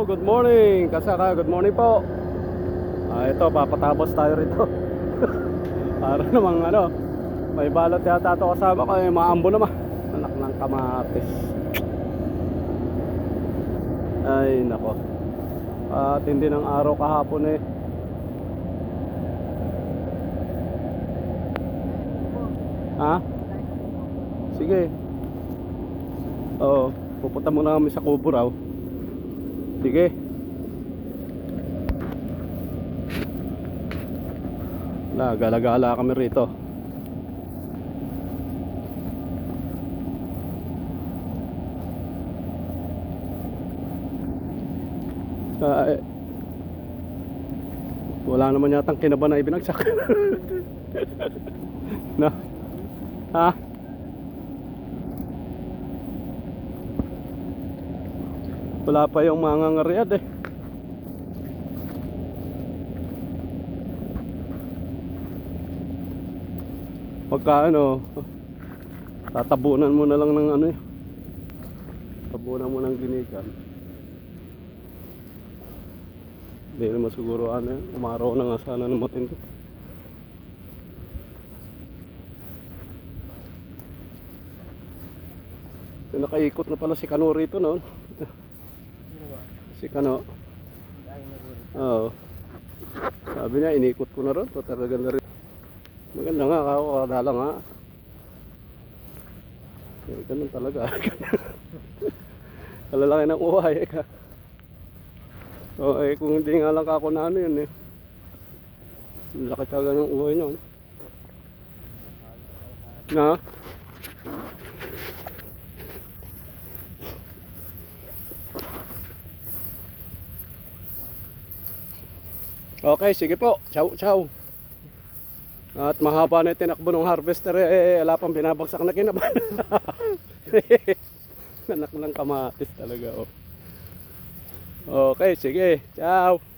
Good morning. Kasaka, good morning po. Ah, ito, papatapos tayo rito. Para namang ano, may balot yata ito kasama ko. Eh, maambo naman. Anak ng kamatis. Ay, nako. At hindi ng araw kahapon eh. Ha? Sige. Oo, pupunta muna kami sa Kubo raw. Sige. Na, gala-gala kami rito. Eh, wala naman yatang kinaba na ibinagsak. na. Ha? Wala pa yung mga ngariad eh. Pagka ano, tatabunan mo na lang ng ano eh. Tabunan mo ng ginikan. Hindi naman siguro ano yun. Umaraw na nga sana ng matindi. Nakaikot na pala si Kano rito noon. Si Kano. Oo. Sabi niya, inikot ko na ron. So, talaga na rin. Maganda nga, ako kadala nga. Eh, ganun talaga. Kalalaki ng uhay. Eh. ka. So, eh, kung hindi nga lang kako na yun eh. Laki talaga ng uhay niyon. Na? Okay, sige po. Ciao, ciao. At mahaba na tinakbo ng harvester eh, wala pang binabagsak na kinaban. Anak ng kamatis talaga oh. Okay, sige. Ciao.